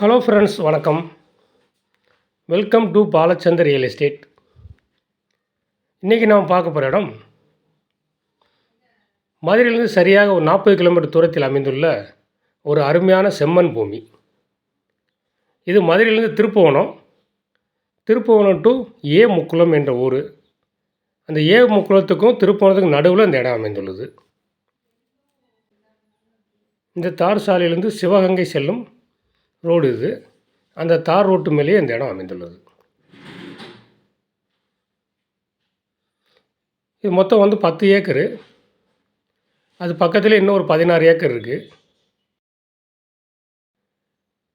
Hello friends வணக்கம். Welcome to Balachander real estate இன்றைக்கி நாம் பார்க்க போகிற இடம் மதுரையிலிருந்து சரியாக ஒரு நாற்பது கிலோமீட்டர் தூரத்தில் அமைந்துள்ள ஒரு அருமையான செம்மண் பூமி. இது மதுரையிலிருந்து திருப்புவனம். திருப்புவனம் டு ஏ முக்குளம் என்ற ஊர். அந்த ஏ முக்குளத்துக்கும் திருப்புவனத்துக்கும் நடுவில் இந்த இடம் அமைந்துள்ளது. இந்த தார் சாலையிலிருந்து சிவகங்கை செல்லும் ரோடு இது. அந்த தார் ரோட்டு மேலேயே இந்த இடம் அமைந்துள்ளது. இது மொத்தம் வந்து பத்து ஏக்கரு. அது பக்கத்தில் இன்னும் ஒரு பதினாறு ஏக்கர் இருக்குது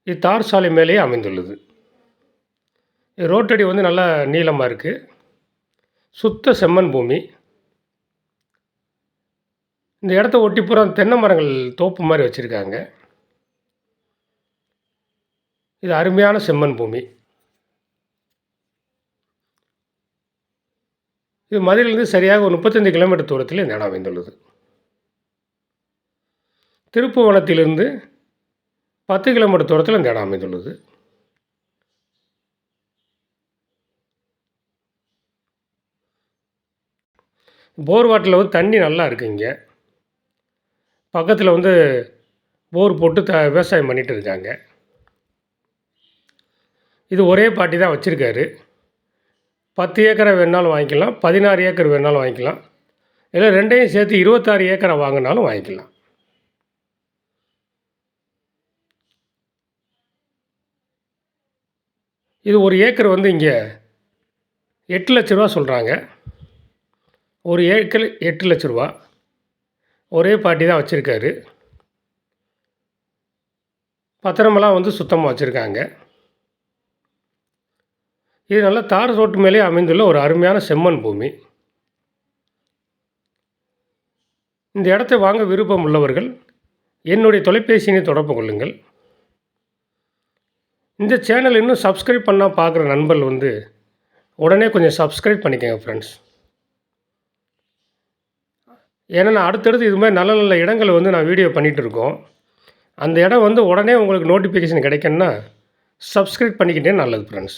இது தார் சாலை மேலேயே அமைந்துள்ளது. இது ரோட்டடி வந்து நல்லா நீளமாக இருக்குது சுத்த செம்மண் பூமி. இந்த இடத்த ஒட்டி பூரா தென்னை மரங்கள் தோப்பு மாதிரி வச்சுருக்காங்க. இது அருமையான செம்மண் பூமி. இது மதுரையிலிருந்து சரியாக ஒரு முப்பத்தஞ்சு கிலோமீட்டர் தூரத்தில் இந்த இடம் அமைந்துள்ளது. திருப்புவனத்திலிருந்து பத்து கிலோமீட்டர் தூரத்தில் இந்த இடம் அமைந்துள்ளது. போர் வாட்டில் வந்து தண்ணி நல்லா இருக்குது இங்கே. பக்கத்தில் வந்து போர் போட்டு த விவசாயம் பண்ணிகிட்டு இருக்காங்க. இது ஒரே பாட்டி தான் வச்சுருக்காரு. பத்து ஏக்கரை வேணுனாலும் வாங்கிக்கலாம் பதினாறு ஏக்கர் வேணாலும் வாங்கிக்கலாம். இல்லை ரெண்டையும் சேர்த்து இருபத்தாறு ஏக்கரை வாங்கினாலும் வாங்கிக்கலாம். இது ஒரு ஏக்கர் வந்து இங்கே எட்டு லட்ச ரூபா சொல்கிறாங்க ஒரு ஏக்கர் எட்டு லட்ச ரூபா. ஒரே பாட்டி தான் வச்சுருக்காரு. பத்திரமெல்லாம் வந்து சுத்தமாக வச்சுருக்காங்க. இது நல்ல தார் ரோட்டு மேலே அமைந்துள்ள ஒரு அருமையான செம்மண் பூமி. இந்த இடத்தை வாங்க விருப்பம் உள்ளவர்கள் என்னுடைய தொலைபேசியினை தொடர்பு கொள்ளுங்கள். இந்த சேனல் இன்னும் சப்ஸ்கிரைப் பண்ணால் பார்க்குற நண்பர்கள் வந்து உடனே கொஞ்சம் சப்ஸ்கிரைப் பண்ணிக்கோங்க ஃப்ரெண்ட்ஸ் ஏன்னா நான் அடுத்தடுத்து இது மாதிரி நல்ல நல்ல இடங்களை வந்து நான் வீடியோ பண்ணிகிட்டு இருக்கோம். அந்த இடம் வந்து உடனே உங்களுக்கு நோட்டிஃபிகேஷன் கிடைக்குன்னா சப்ஸ்கிரைப் பண்ணிக்கிட்டே நல்லது friends